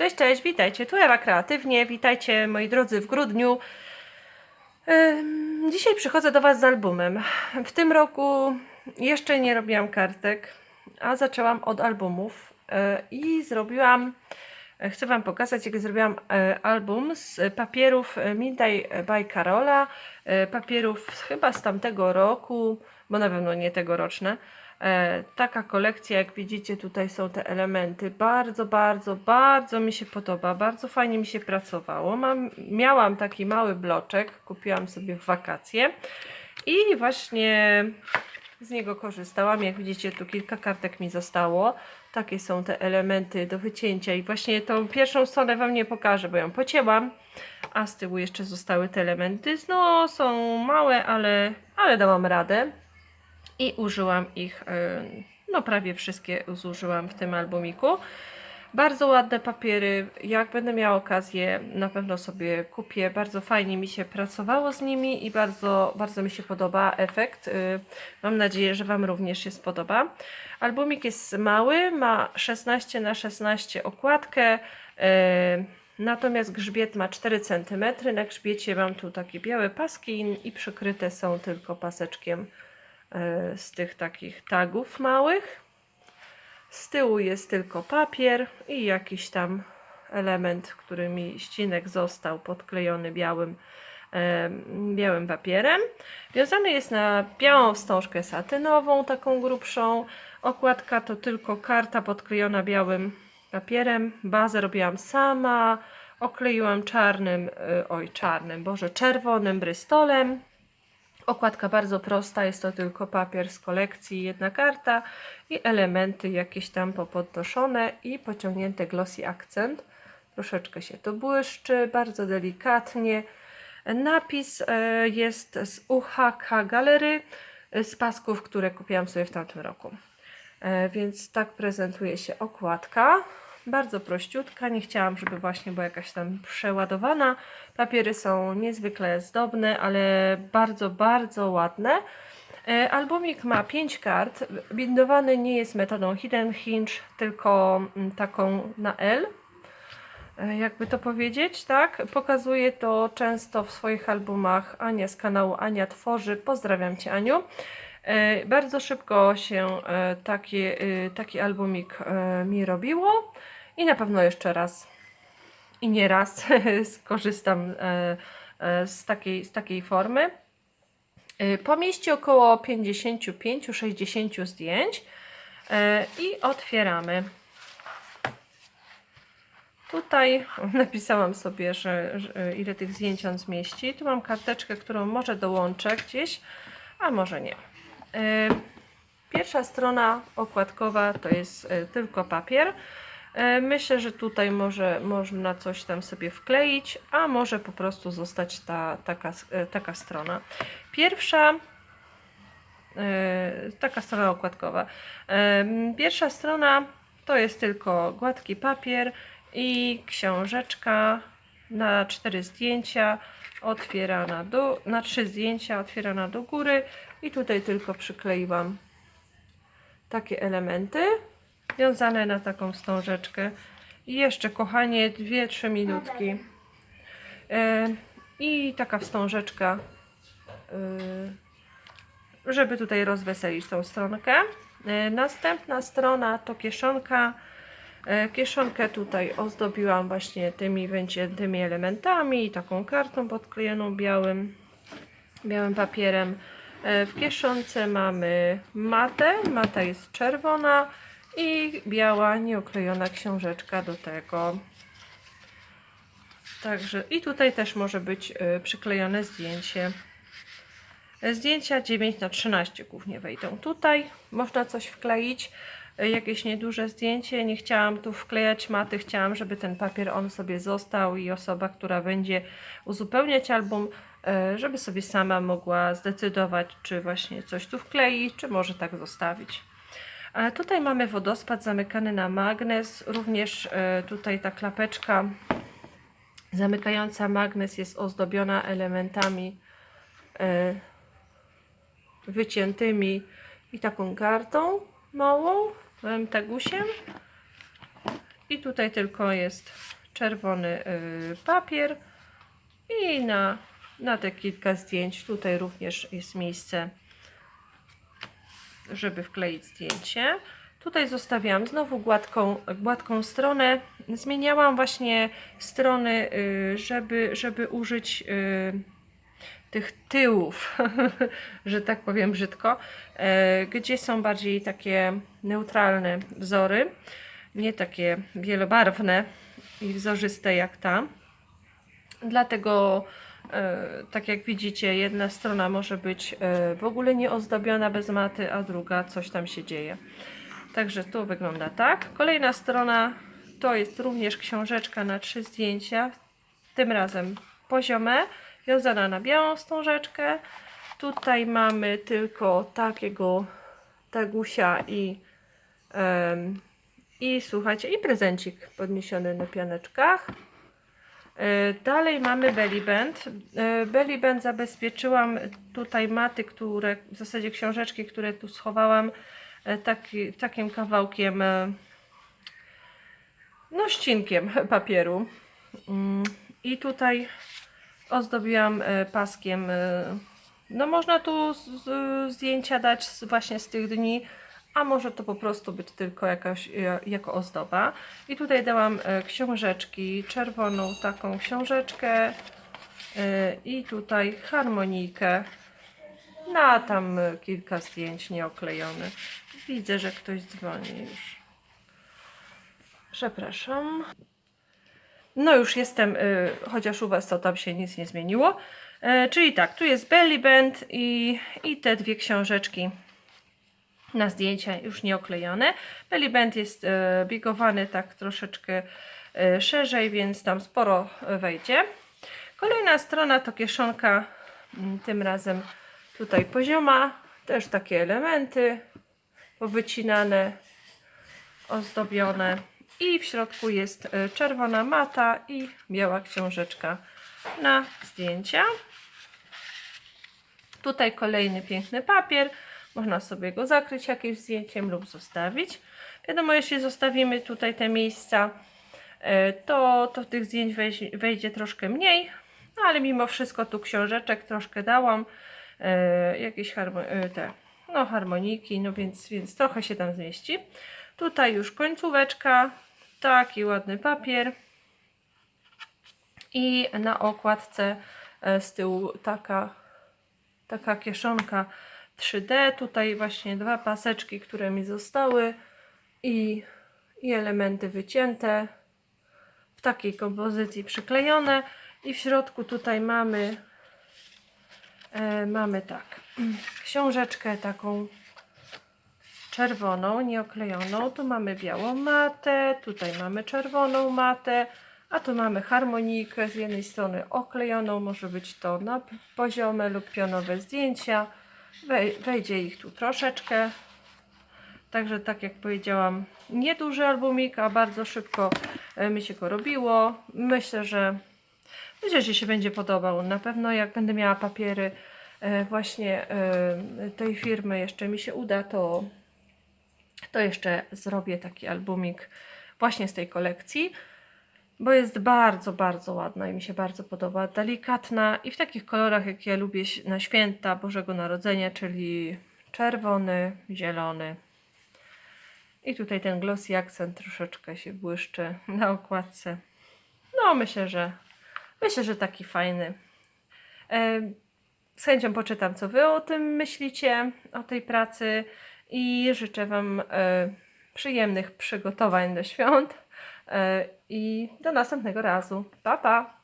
Cześć, cześć, witajcie. Tu Ewa Kreatywnie. Witajcie moi drodzy w grudniu. Dzisiaj przychodzę do Was z albumem. W tym roku jeszcze nie robiłam kartek, a zaczęłam od albumów e, i zrobiłam, chcę Wam pokazać, jak zrobiłam e, album z papierów Midday by Carola, e, papierów chyba z tamtego roku, bo na pewno nie tegoroczne. E, Taka kolekcja, jak widzicie, tutaj są te elementy. Bardzo, bardzo, bardzo mi się podoba. Bardzo fajnie mi się pracowało. Mam, miałam taki mały bloczek, kupiłam sobie w wakacje i właśnie z niego korzystałam. Jak widzicie, tu kilka kartek mi zostało. Takie są te elementy do wycięcia i właśnie tą pierwszą stronę Wam nie pokażę, bo ją pocięłam, a z tyłu jeszcze zostały te elementy. No, są małe, ale, ale dałam radę i użyłam ich, e, no prawie wszystkie zużyłam w tym albumiku. Bardzo ładne papiery, jak będę miała okazję, na pewno sobie kupię. Bardzo fajnie mi się pracowało z nimi i bardzo, bardzo mi się podoba efekt. Y, Mam nadzieję, że Wam również się spodoba. Albumik jest mały, ma 16 na 16 okładkę, y, natomiast grzbiet ma 4 cm. Na grzbiecie mam tu takie białe paski i przykryte są tylko paseczkiem y, z tych takich tagów małych. Z tyłu jest tylko papier i jakiś tam element, który mi ścinek został podklejony białym, em, białym papierem. Wiązany jest na białą wstążkę satynową, taką grubszą. Okładka to tylko karta podklejona białym papierem. Bazę robiłam sama. Okleiłam czarnym, y, oj czarnym, boże, czerwonym brystolem. Okładka bardzo prosta, jest to tylko papier z kolekcji, jedna karta i elementy jakieś tam popodnoszone i pociągnięte glossy akcent. Troszeczkę się to błyszczy, bardzo delikatnie. Napis e, jest z UHK Galery, e, z pasków, które kupiłam sobie w tamtym roku. E, Więc tak prezentuje się okładka. Bardzo prościutka, nie chciałam, żeby właśnie była jakaś tam przeładowana. Papiery są niezwykle zdobne, ale bardzo, bardzo ładne. E, Albumik ma 5 kart. Bindowany nie jest metodą hidden hinge, tylko mm, taką na L. E, Jakby to powiedzieć, tak? Pokazuje to często w swoich albumach Ania z kanału Ania Tworzy. Pozdrawiam Cię, Aniu. E, Bardzo szybko się e, takie, e, taki albumik mi robiło i na pewno jeszcze raz i nie raz skorzystam z takiej, z takiej formy. Pomieści około 55-60 zdjęć i otwieramy. Tutaj napisałam sobie, że, że ile tych zdjęć on zmieści. Tu mam karteczkę, którą może dołączę gdzieś, a może nie. E, Pierwsza strona okładkowa to jest e, tylko papier. E, Myślę, że tutaj może można coś tam sobie wkleić, a może po prostu zostać ta, taka, taka strona. Pierwsza taka strona okładkowa. Pierwsza strona to jest tylko gładki papier i książeczka na cztery zdjęcia otwierana do, na trzy zdjęcia otwierana do góry i tutaj tylko przykleiłam takie elementy wiązane na taką wstążeczkę. I jeszcze kochanie 2-3 minutki. E, i taka wstążeczka e, żeby tutaj rozweselić tą stronkę. E, następna strona to kieszonka. Kieszonkę tutaj ozdobiłam właśnie tymi wyciętymi elementami i taką kartą podklejoną białym, białym papierem. E, W kieszonce mamy matę, mata jest czerwona i biała nieoklejona książeczka do tego. Także i tutaj też może być e, przyklejone zdjęcie. E, Zdjęcia 9 na 13 głównie wejdą tutaj. Można coś wkleić, jakieś nieduże zdjęcie. Nie chciałam tu wklejać maty, chciałam, żeby ten papier on sobie został i osoba, która będzie uzupełniać album, żeby sobie sama mogła zdecydować, czy właśnie coś tu wkleić, czy może tak zostawić. A tutaj mamy wodospad zamykany na magnes. Również e, tutaj ta klapeczka zamykająca magnes jest ozdobiona elementami e, wyciętymi i taką kartą małą, małym tagusiem. I tutaj tylko jest czerwony papier i na, na te kilka zdjęć tutaj również jest miejsce, żeby wkleić zdjęcie. Tutaj zostawiałam znowu gładką, gładką stronę. Zmieniałam właśnie strony, y, żeby, żeby użyć y, tych tyłów, że tak powiem brzydko, e, gdzie są bardziej takie neutralne wzory, nie takie wielobarwne i wzorzyste jak ta. Dlatego, tak jak widzicie, jedna strona może być e, w ogóle nieozdobiona bez maty, a druga coś tam się dzieje. Także tu wygląda tak. Kolejna strona to jest również książeczka na trzy zdjęcia, tym razem poziome, wiązana na białą wstążeczkę. Tutaj mamy tylko takiego tagusia i, em, i słuchajcie, i prezencik podniesiony na pianeczkach. E, Dalej mamy belly band. E, Belly band zabezpieczyłam tutaj maty, które, w zasadzie książeczki, które tu schowałam e, taki, takim kawałkiem, no ścinkiem papieru. Mm, I tutaj ozdobiłam paskiem. No można tu zdjęcia dać właśnie z tych dni, a może to po prostu być tylko jakaś, ja- jako ozdoba. I tutaj dałam e, książeczki, czerwoną taką książeczkę e, i tutaj harmonijkę. Na tam e, kilka zdjęć nieoklejonych. Widzę, że ktoś dzwoni już. Przepraszam. No już jestem, chociaż u Was to tam się nic nie zmieniło. E, czyli tak, tu jest belly band i, i te dwie książeczki na zdjęcia już nie oklejone. Belly jest e, bigowany tak troszeczkę e, szerzej, więc tam sporo wejdzie. Kolejna strona to kieszonka, mm, tym razem tutaj pozioma, też takie elementy powycinane, ozdobione i w środku jest e, czerwona mata i biała książeczka na zdjęcia. Tutaj kolejny piękny papier. Można sobie go zakryć jakimś zdjęciem lub zostawić. Wiadomo, jeśli zostawimy tutaj te miejsca, e, to, to tych zdjęć wejdzie troszkę mniej, no ale mimo wszystko tu książeczek troszkę dałam. E, jakieś e, te, no, harmoniki, no więc, więc trochę się tam zmieści. Tutaj już końcóweczka, taki ładny papier. I na okładce z tyłu taka, taka kieszonka 3D. Tutaj właśnie dwa paseczki, które mi zostały i, i elementy wycięte w takiej kompozycji przyklejone. I w środku tutaj mamy e, mamy tak książeczkę taką czerwoną, nieoklejoną. Tu mamy białą matę, tutaj mamy czerwoną matę, a tu mamy harmonijkę z jednej strony oklejoną, może być to na poziome lub pionowe zdjęcia. Wej- Wejdzie ich tu troszeczkę. Także tak jak powiedziałam, nieduży albumik, a bardzo szybko e, mi się go robiło. Myślę, że myślę, że się będzie podobał. Na pewno jak będę miała papiery e, właśnie e, tej firmy, jeszcze mi się uda, to to jeszcze zrobię taki albumik właśnie z tej kolekcji, bo jest bardzo, bardzo ładna i mi się bardzo podoba. Delikatna i w takich kolorach, jak ja lubię na święta Bożego Narodzenia, czyli czerwony, zielony. I tutaj ten glossy akcent troszeczkę się błyszczy na okładce. No, myślę, że myślę, że taki fajny. E, z chęcią poczytam, co Wy o tym myślicie, o tej pracy i życzę Wam e, przyjemnych przygotowań do świąt i do następnego razu. Pa, pa!